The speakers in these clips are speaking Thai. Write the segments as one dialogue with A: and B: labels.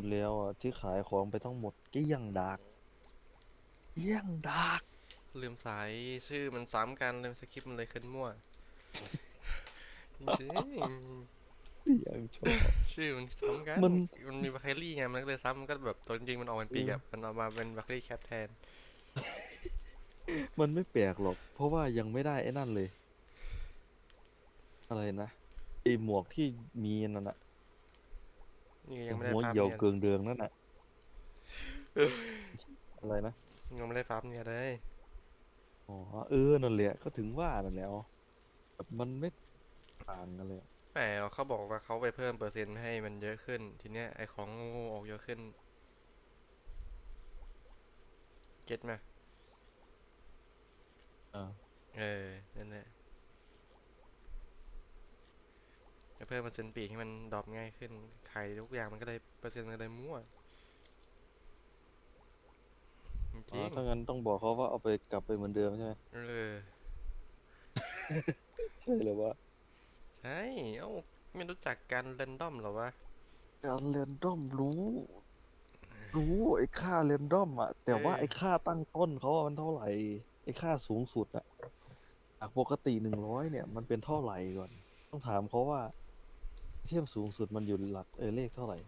A: ดแล้วอะที่ขายของไปทั้งหมดเกลี้ยงดากเกลี้ยงดาก
B: ลืมสายชื่อมันซ้ำกันลืมสคริปต์มันเลยขึ้นมั่วจริง
A: ยังชอบ
B: ๆชื่อมันซ้ำกัน
A: มัน
B: มันมีบัคเคอรี่ไงมันก็เลยซ้ำมันก็แบบตัวจริงๆมันออกเป็นปีกอะมันเอามาเป็นบัคเคอรี่แคปแทน
A: มันไม่แปลกหรอก เพราะว่ายังไม่ได้ไอ้นั่นเลย อะไรนะไอหมวกที่มีนั่นน่ะ
B: นี่ยังไม่ได้
A: หัว
B: ฟาร์ม
A: เหี่ยว
B: เนี่ย
A: เกืองเดืองนั่นน่ะอะไรนะ
B: ยังไม่ได้ฟาร์มเนี่ยเลย
A: อ๋อเออนั่นแหละก็ถึงว่านั่นแหละอ๋อแบบมันไม่ต่างกันเลยอะ
B: แต่เขาบอกว่าเขาไปเพิ่มเปอร์เซ็นต์ให้มันเยอะขึ้น ทีเนี้ยไอของโง่ๆออกเยอะขึ้นเก็ตไหม
A: อ่า
B: เออนั่นแหละไป เพิ่มเปอร์เซ็นต์ปีกให้มันดรอปง่ายขึ้นไข่ทุกอย่างมันก็เลยเปอร์เซ็นต์มันก็เลยมั่วจ
A: อ๋
B: ริ
A: องถ้างั้นต้องบอกเขาว่าเอาไปกลับไปเหมือนเดิมใช่ไหม
B: ๆเออ
A: ใช่หรือว่า
B: ใช่เอ้าไม่รู้จักการเรนดอมเหรอวะ
A: การเรนดอมรู้ รู้ไอ้ค่าเรนดอมอะแต่ว่า
B: เออ
A: ไอ้ค่าตั้งต้นเขาอะมันเท่าไหร่ไอ้ค่าสูงสุดอะจากปกติหนึ่งร้อยเนี่ย มันเป็นเท่าไหร่ก่อน ต้องถามเขาว่า เทียมสูงสุดมันอยู่หลักเออเลขเท่าไหร่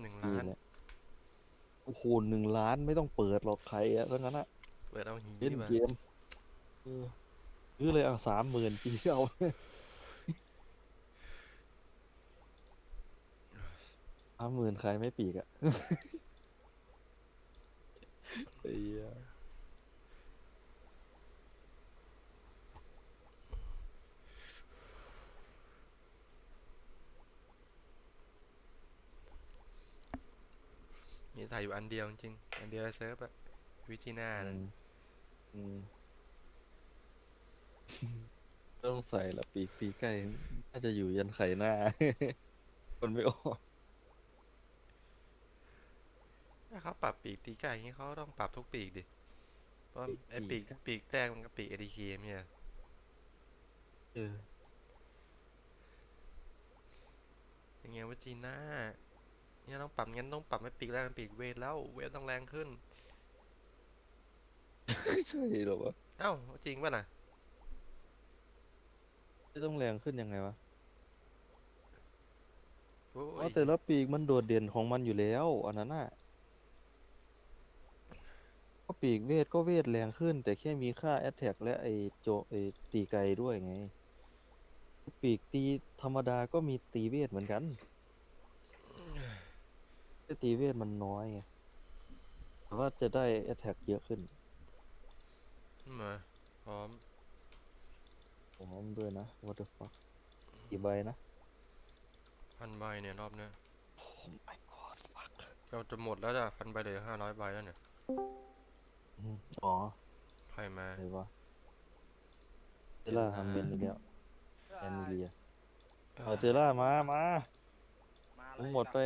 B: หนึ่ง
A: ดี
B: ล้าน
A: เนี่ยโอ้โหหนึ่งล้านไม่ต้องเปิดหรอกใครอะทั้งนั้นอะ
B: เปิดเอาหี
A: เล่น
B: ดีกว่า
A: เกมเออซื้อเลยอะสามหมื่นปีเอา สามหมื่นใครไม่ปีกอะ ไอ้เหี้ย
B: ถ่ายอยู่อันเดียวจริงๆอันเดียวในเซิร์ฟอะวิจีน่า
A: อื
B: นั่น
A: มอืมต้องใส่ละปีกปีกไก่น่าจะอยู่ยันไข่หน้า คนไม่ออก
B: ถ้าเขาปรับปีกตีไก่อย่างนี้เขาต้องปรับทุกปีกดิ เพราะว่าไอ้ปีกปีกแรกมันก็ปีกเอดีเคเนี่ย
A: เออ
B: อย่างเงี้ยวิจีน่า เนี่ยต้องปรับงั้นต้องปรับให้ปีกแรกเป็นปีกเวทแล้ว เวทต้องแรงขึ้น
A: ใช่เหรอวะ
B: เอ้าจริงป่ะน่ะ
A: ไม่ต้องแรงขึ้นยังไงวะ
B: โอ้
A: อ๋อยแต่ละปีกมันโดดเด่นของมันอยู่แล้วอันนั้นน่ะก็ปีกเวทก็เวทแรงขึ้น แต่แค่มีค่าแอ t แทกและไอโจไอตีไกลด้วยไง ปีกตีธรรมดาก็มีตีเวทเหมือนกัน แต่ตีเวทมันน้อยไงแต่ว่าจะได้แอ t แทกเยอะขึ้น
B: มาพร้อม
A: พร้อมด้วยนะ what the fuck กี่ใบนะ
B: พันใบเนี่ยรอบเนี้ย
A: oh my god fuck
B: จะจะหมดแล้วจ้ะพันใบเหลือห้าร้อยใบแล้วเนี่ย
A: อืมอ๋อ
B: ใครมา
A: ไหนวะเจล่าทำเมนอีกแล้วแอนเลียเอาเจล่ามามา
C: มาเล
A: ผม
C: ย
A: หมดไป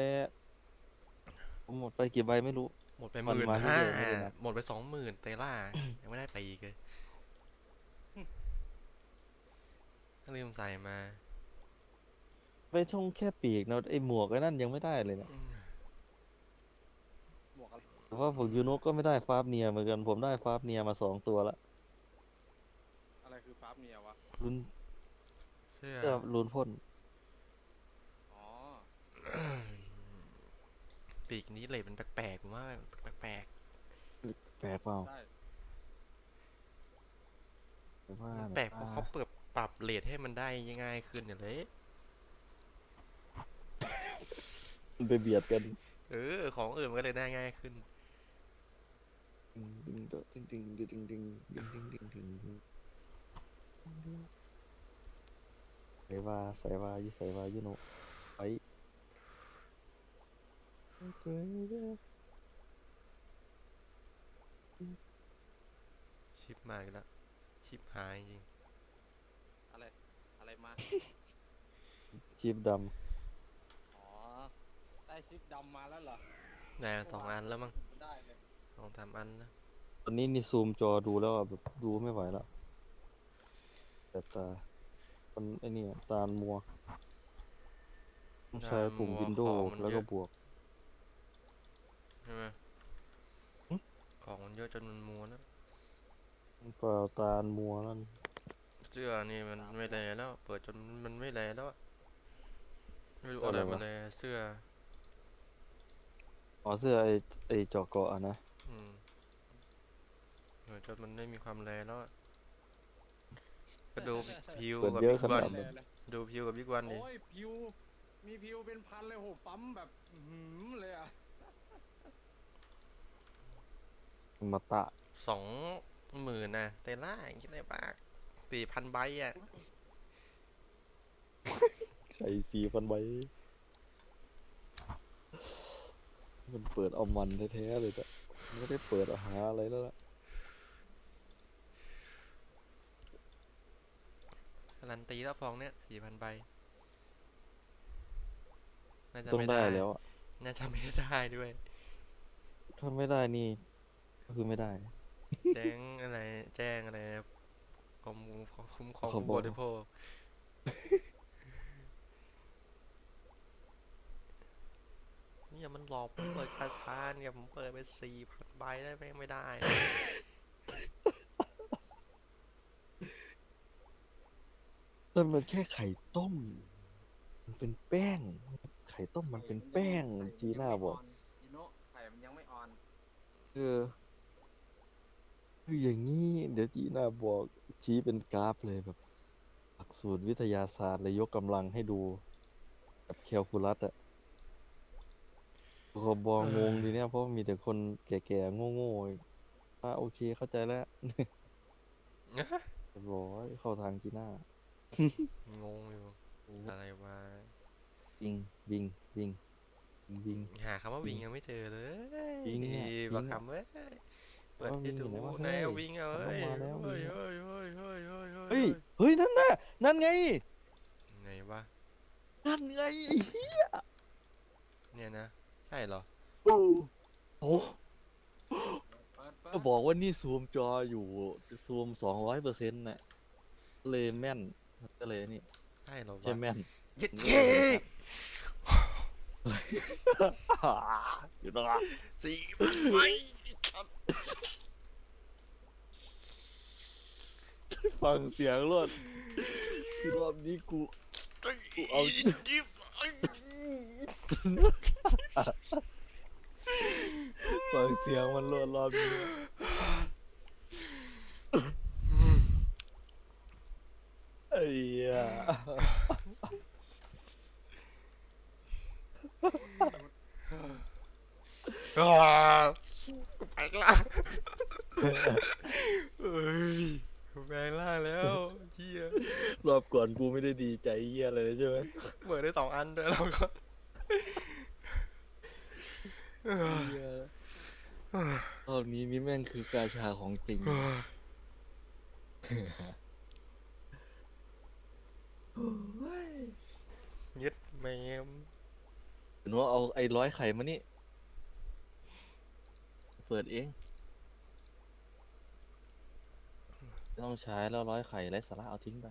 A: ผมหมดไปกี่ใบไม่รู้
B: หมดไปห
A: มัน
B: มื่น
A: มา
B: ห้า
A: เรื่อยๆไม่ได้นับ
B: หมดไปสองหมื่นเตล่า ยังไม่ได้ไปอีกเลยถ้าลืมใส่มา
A: ไปช่องแค่ปีกเนอะไอหมวกไอ้นั่นยังไม่ได้เลยเนะ
C: หมวกอะไร
A: แต่ว่าผมยูโนก็ไม่ได้ฟาบเนียเหมือนกันผมได้ฟาบเนียมาสองตัวละ
C: อะไรคือฟาร์มเนียวะ
A: ลุน
B: เสื้อ
A: เสื้อลุนพ่น
C: อ๋อ
B: ปีกนี้เลยมันแปลกๆผมว่าแปลก
A: แปลกเปล่า
C: ใช่
A: แต่ว่า
B: ๆแปลกเพราะเขาเปิดปรับเลทให้มันได้ง่ายขึ้นเนี่ยเลย
A: มันไปเบียดกัน
B: เออ ของอื่นมันก็เลยได้ง่ายขึ้น
A: ดึงดึงดึงดึงดึงดึงดึงดึงดึงดึงดึงใส่ว่าใส่ว่าอยู่ใส่ว่าอยู่โนไป
B: ชิปมาอีกแล้วชิปหายจริง
C: อะไร อะไรมา
A: จีบด
C: อ๋อ ได้ชิปดำมาแล้วเหรอ
B: แน่สองอันแล้วมั้ง
C: ได้เลย
B: สองสามอันนะำ
A: ตอนนี้นี่ซูมจอดูแล้วอะแบบดูไม่ไหวแล้วแต่ตามันไอ้นี่อะตามัวต้องใช้ปุ่ม
B: อ่ามัว
A: Windows
B: ของมัน
A: แล้ว
B: เย
A: ก็
B: อะ
A: บวก
B: ใช่ไหม
A: หึ
B: ของมันเยอะจนมันมัวแล้ว
A: เปล่าตาลมัวนั่น
B: เสื้อนี่มันไม่แลแล้ว เปิดจนมันไม่แลแล้วอะไม่รู้
A: เสื้อ
B: อะไร
A: อะไร
B: มาวะแลเสื้อ
A: อ๋อเสื้อไอไอเจาะเกาะอะนะ
B: อืมเปิดจนมันไม่มีความแลแล้วอะก็ดูพิว
A: เปิด
B: กับ
A: เยอะ
B: บิ๊ก
A: ข
B: วั
A: นาด
B: น
A: นั้น
B: ดูพิวกับบิ๊กวันดิ
C: โอ้ยพิวมีพิวเป็นพันเลยโหปั๊มแบบอื้อหือเลยอะ
A: มาตะ
B: สองหมื่นนะเตล่าคิดอะไรบ้างสี่พันใบอะ
A: ไข่สี่พันใบ มันเปิดเอามันแท้ๆเลยจ้ะไม่ได้เปิดเอาหาอะไรแล้วล่ะ
B: การันตีแล้วฟองเนี้ยสี่พันใบน่าจะ
A: ต้อง
B: ไม่
A: ได้
B: ได้
A: แล้วอะ
B: น่าจะไม่ได้ด้วย
A: ถ้าไม่ได้นี่ ก็คือไม่ได้
B: แจ้งอะไร แจ้งอะไรกรมคุ้มครอง
A: ขอ
B: ผู้
A: บอก
B: บริโภคเนี่ยมันหลอกผมเปิดคาชาเนี่ยผมเปิดไปสี่พันใบได้แม่งไม่ได้นะ
A: แต่มันแค่ไข่ต้ม มันเป็นแป้ง ไข่ต้มมันเป็นแป้งจีน่าบอก
C: อิโนะไข่มันยังไม่ออน
A: เออ คืออย่างนี้ เดี๋ยวจีน่าบอกชี้เป็นกราฟเลยแบบ หลักสูตรวิทยาศาสตร์เลยยกกำลังให้ดูกับแคลคูลัสอะขบองงทีเนี้ยเพราะมีแต่คนแก่ๆโง่ๆอะโอเคเข้าใจแล้วเรียบร้อยเข้าทางจีน่าง
B: งอยู่อะไรวะ
A: บิงบิงบิงบิง
B: หาคำว่าวิงยังไม่เจอเลย
A: วิงเนี่ย
B: ดีบัก
A: วิงอะ
B: คำเว้ย เปิด
A: ว่าวิ
B: ให้
A: ง
B: ดู
A: อยู่ไหนวะ
B: ไหน
A: เฮ้ย
B: เอาวิงเอา
A: มัน
B: เฮ้ย
A: ต้องมาแล้ว
B: เฮ้ย
A: วิงอะ
B: เฮ้ยเฮ้ยเฮ้ยเฮ้ย
A: เฮ้ยเฮ้ยนั่นน่ะนั่นไง
B: ไงวะ
A: นั่นไง
B: เนี่ยนะใช่เหรอ
A: โอ้โห
C: เปิดเปิด
A: ก็บอกว่านี่ซูมจออยู่ซูมสองร้อยเปอร์เซ็นต์น่ะเลยแม่นก็เลยนี่
B: ใช่เหรอวะ
A: ใช่แม่น
B: เย็ด
A: นี่
B: เย้
A: อยู่ตรง
B: สี่ไม่
A: ฟังเสียงรถรอบนี้กู กูเอา ฟังเสียงมันรถรอบนี้ไอ้เหี้ย
B: อ่า กูไปละเอ้ยกูแปลงร่างแล้วเฮีย
A: รอบก่อนกูไม่ได้ดีใจเหี้ยอะไรเลยใช่ไหม
B: เปิดได้สองอันด้วยเราก็
A: เหี้ยรอบนี้นี่แม่งคือกาชาของจริง
B: ยึดแมม
A: หนูเอาไอ้ร้อยไข่มานี่ เปิดเอง ไม่ต้องใช้แล้วร้อยไข่ไร้สาระเอาทิ้งไป